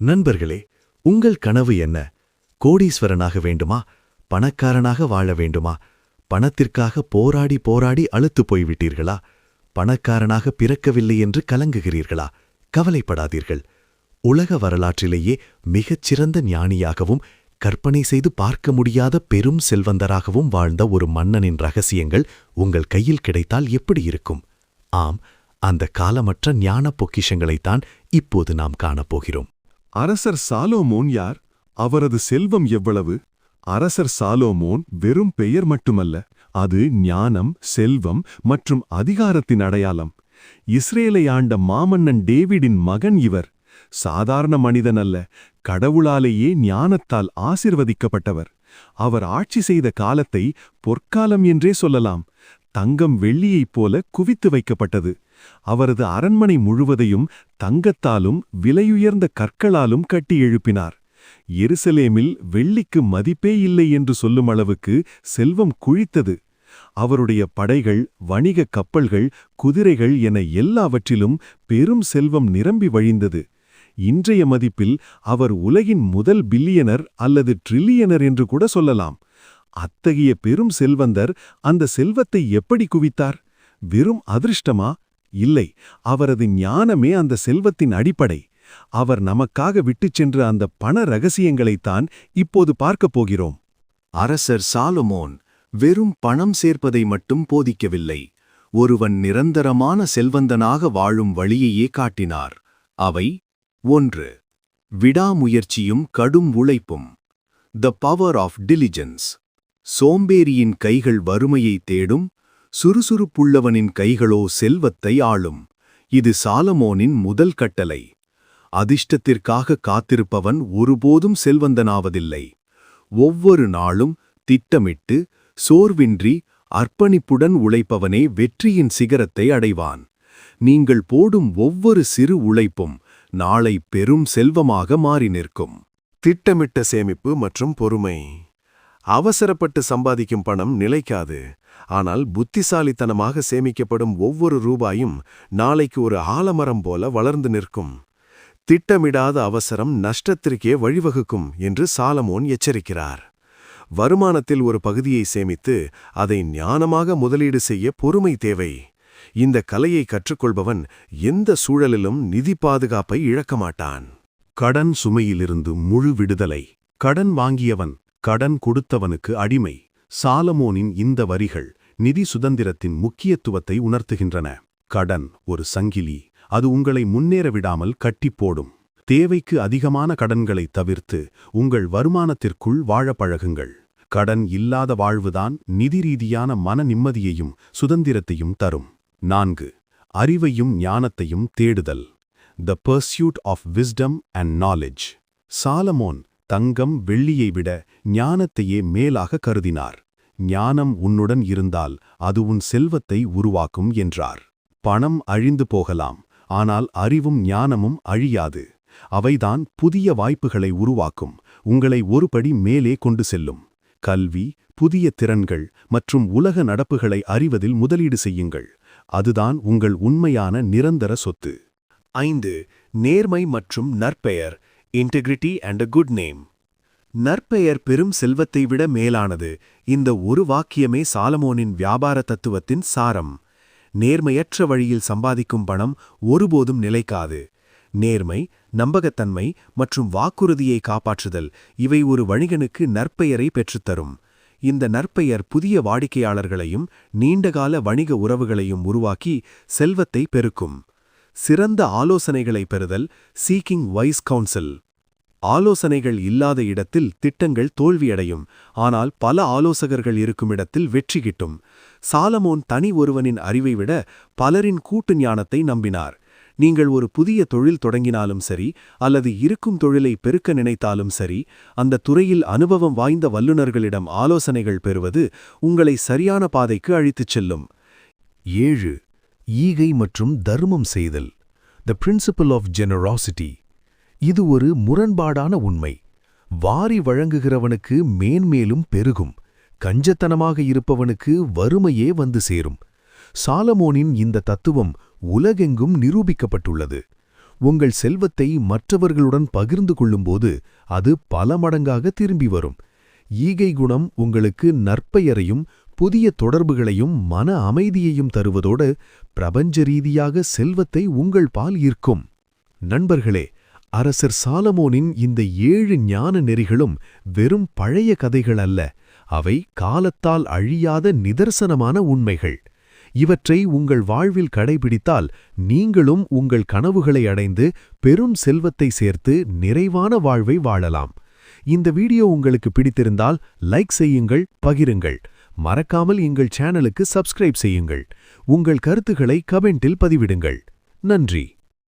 நண்பர்களே உங்கள் கனவு என்ன? கோடீஸ்வரனாக வேண்டுமா? பணக்காரனாக வாழ வேண்டுமா? பணத்திற்காக போராடி போராடி அழுத்துப் போய்விட்டீர்களா? பணக்காரனாக பிறக்கவில்லை என்று கலங்குகிறீர்களா? கவலைப்படாதீர்கள். உலக வரலாற்றிலேயே மிகச் சிறந்த ஞானியாகவும் கற்பனை செய்து பார்க்க முடியாத பெரும் செல்வந்தராகவும் வாழ்ந்த ஒரு மன்னனின் ரகசியங்கள் உங்கள் கையில் கிடைத்தால் எப்படி இருக்கும்? ஆம் அந்த காலமற்ற ஞான பொக்கிஷங்களைத்தான் இப்போது நாம் காணப்போகிறோம். அரசர் சாலோமோன் யார்? அவரது செல்வம் எவ்வளவு? அரசர் சாலோமோன் வெறும் பெயர் மட்டுமல்ல அது ஞானம் செல்வம் மற்றும் அதிகாரத்தின் அடையாளம். இஸ்ரேலை ஆண்ட மாமன்னன் டேவிடின் மகன் இவர். சாதாரண மனிதன் அல்ல கடவுளாலேயே ஞானத்தால் ஆசிர்வதிக்கப்பட்டவர். அவர் ஆட்சி செய்த காலத்தை பொற்காலம் என்றே சொல்லலாம். தங்கம் வெள்ளியைப் போல குவித்து வைக்கப்பட்டது. அவரது அரண்மனை முழுவதையும் தங்கத்தாலும் விலையுயர்ந்த கற்களாலும் கட்டி எழுப்பினார். எருசலேமில் வெள்ளிக்கு மதிப்பே இல்லை என்று சொல்லும் அளவுக்கு செல்வம் குழித்தது. அவருடைய படைகள் வணிக கப்பல்கள் குதிரைகள் என எல்லாவற்றிலும் பெரும் செல்வம் நிரம்பி வழிந்தது. இன்றைய மதிப்பில் அவர் உலகின் முதல் பில்லியனர் அல்லது ட்ரில்லியனர் என்று கூட சொல்லலாம். அத்தகைய பெரும் செல்வந்தர் அந்த செல்வத்தை எப்படி குவித்தார்? வெறும் அதிர்ஷ்டமா? இல்லை அவரது ஞானமே அந்த செல்வத்தின் அடிப்படை. அவர் நமக்காக விட்டுச் சென்ற அந்த பண ரகசியங்களைத்தான் இப்போது பார்க்கப் போகிறோம். அரசர் சாலமோன் வெறும் பணம் சேர்ப்பதை மட்டும் போதிக்கவில்லை. ஒருவன் நிரந்தரமான செல்வந்தனாக வாழும் வழியையே காட்டினார். அவை ஒன்று விடாமுயற்சியும் கடும் உழைப்பும். த பவர் ஆஃப் டிலிஜென்ஸ் சோம்பேறியின் கைகள் வறுமையை தேடும் சுறுசுறுப்புள்ளவனின் கைகளோ செல்வத்தை ஆளும். இது சாலமோனின் முதல் கட்டளை. அதிர்ஷ்டத்திற்காக காத்திருப்பவன் ஒருபோதும் செல்வந்தனாவதில்லை. ஒவ்வொரு நாளும் திட்டமிட்டு சோர்வின்றி அர்ப்பணிப்புடன் உழைப்பவனே வெற்றியின் சிகரத்தை அடைவான். நீங்கள் போடும் ஒவ்வொரு சிறு உழைப்பும் நாளை பெரும் செல்வமாக மாறி நிற்கும். திட்டமிட்ட சேமிப்பு மற்றும் பொறுமை. அவசரப்பட்டு சம்பாதிக்கும் பணம் நிலைக்காது. ஆனால் புத்திசாலித்தனமாக சேமிக்கப்படும் ஒவ்வொரு ரூபாயும் நாளைக்கு ஒரு ஆலமரம் போல வளர்ந்து நிற்கும். திட்டமிடாத அவசரம் நஷ்டத்திற்கே வழிவகுக்கும் என்று சாலமோன் எச்சரிக்கிறார். வருமானத்தில் ஒரு பகுதியை சேமித்து அதை ஞானமாக முதலீடு செய்ய பொறுமை தேவை. இந்த கலையை கற்றுக்கொள்பவன் எந்த சூழலிலும் நிதி பாதுகாப்பை இழக்க மாட்டான். கடன் சுமையிலிருந்து முழு விடுதலை. கடன் வாங்கியவன் கடன் கொடுத்தவனுக்கு அடிமை. சாலமோனின் இந்த வரிகள் நிதி சுதந்திரத்தின் முக்கியத்துவத்தை உணர்த்துகின்றன. கடன் ஒரு சங்கிலி அது உங்களை முன்னேற விடாமல் கட்டிப் போடும். தேவைக்கு அதிகமான கடன்களை தவிர்த்து உங்கள் வருமானத்திற்குள் வாழ பழகுங்கள். கடன் இல்லாத வாழ்வுதான் நிதி ரீதியான மன நிம்மதியையும் சுதந்திரத்தையும் தரும். நான்கு அறிவையும் ஞானத்தையும் தேடுதல். The pursuit of wisdom and knowledge Solomon தங்கம் வெள்ளியை விட ஞானத்தையே மேலாக கருதினார். ஞானம் உன்னுடன் இருந்தால் அது உன் செல்வத்தை உருவாக்கும் என்றார். பணம் அழிந்து போகலாம் ஆனால் அறிவும் ஞானமும் அழியாது. அவைதான் புதிய வாய்ப்புகளை உருவாக்கும் உங்களை ஒருபடி மேலே கொண்டு செல்லும். கல்வி புதிய திறன்கள் மற்றும் உலக நடப்புகளை அறிவதில் முதலீடு செய்யுங்கள். அதுதான் உங்கள் உண்மையான நிரந்தர சொத்து. ஐந்து நேர்மை மற்றும் நற்பெயர். Integrity and a good name நற்பெயர் பெரும் செல்வத்தை விட மேலானது இந்த ஒரு வாக்கியமே சாலமோனின் வியாபார தத்துவத்தின் சாரம். நேர்மையற்ற வழியில் சம்பாதிக்கும் பணம் ஒருபோதும் நிலைக்காது. நேர்மை நம்பகத்தன்மை மற்றும் வாக்குறுதியை காப்பாற்றுதல் இவை ஒரு வணிகனுக்கு நற்பெயரை பெற்றுத்தரும். இந்த நற்பெயர் புதிய வாடிக்கையாளர்களையும் நீண்டகால வணிக உறவுகளையும் உருவாக்கி செல்வத்தை பெருக்கும். சிறந்த ஆலோசனைகளை பெறுதல் சீக்கிங் வைஸ் கவுன்சில் ஆலோசனைகள் இல்லாத இடத்தில் திட்டங்கள் தோல்வியடையும் ஆனால் பல ஆலோசகர்கள் இருக்கும் இடத்தில் வெற்றி கிட்டும். சாலமோன் தனி ஒருவனின் அறிவை விட பலரின் கூட்டு ஞானத்தை நம்பினார். நீங்கள் ஒரு புதிய தொழில் தொடங்கினாலும் சரி அல்லது இருக்கும் தொழிலை பெருக்க நினைத்தாலும் சரி அந்த துறையில் அனுபவம் வாய்ந்த வல்லுநர்களிடம் ஆலோசனைகள் பெறுவது உங்களை சரியான பாதைக்கு அழித்துச் செல்லும். ஏழு. ஈகை மற்றும் தர்மம் செய்தல் த பிரின்சிபல் ஆஃப் ஜெனராசிட்டி இது ஒரு முரண்பாடான உண்மை. வாரி வழங்குகிறவனுக்கு மேன்மேலும் பெருகும் கஞ்சத்தனமாக இருப்பவனுக்கு வறுமையே வந்து சேரும். சாலமோனின் இந்த தத்துவம் உலகெங்கும் நிரூபிக்கப்பட்டுள்ளது. உங்கள் செல்வத்தை மற்றவர்களுடன் பகிர்ந்து கொள்ளும்போது அது பல மடங்காக திரும்பி வரும். ஈகை குணம் உங்களுக்கு நற்பெயரையும் புதிய தொடர்புகளையும் மன அமைதியையும் தருவதோடு பிரபஞ்ச ரீதியாக செல்வத்தை உங்கள் பால் ஈர்க்கும். நண்பர்களே அரசர் சாலமோனின் இந்த ஏழு ஞான நெறிகளும் வெறும் பழைய கதைகள் அல்ல அவை காலத்தால் அழியாத நிதர்சனமான உண்மைகள். இவற்றை உங்கள் வாழ்வில் கடைபிடித்தால் நீங்களும் உங்கள் கனவுகளை அடைந்து பெரும் செல்வத்தை சேர்த்து நிறைவான வாழ்வை வாழலாம். இந்த வீடியோ உங்களுக்கு பிடித்திருந்தால் லைக் செய்யுங்கள் பகிருங்கள். மறக்காமல் எங்கள் சேனலுக்கு சப்ஸ்கிரைப் செய்யுங்கள். உங்கள் கருத்துக்களை கமெண்டில் பதிவிடுங்கள். நன்றி.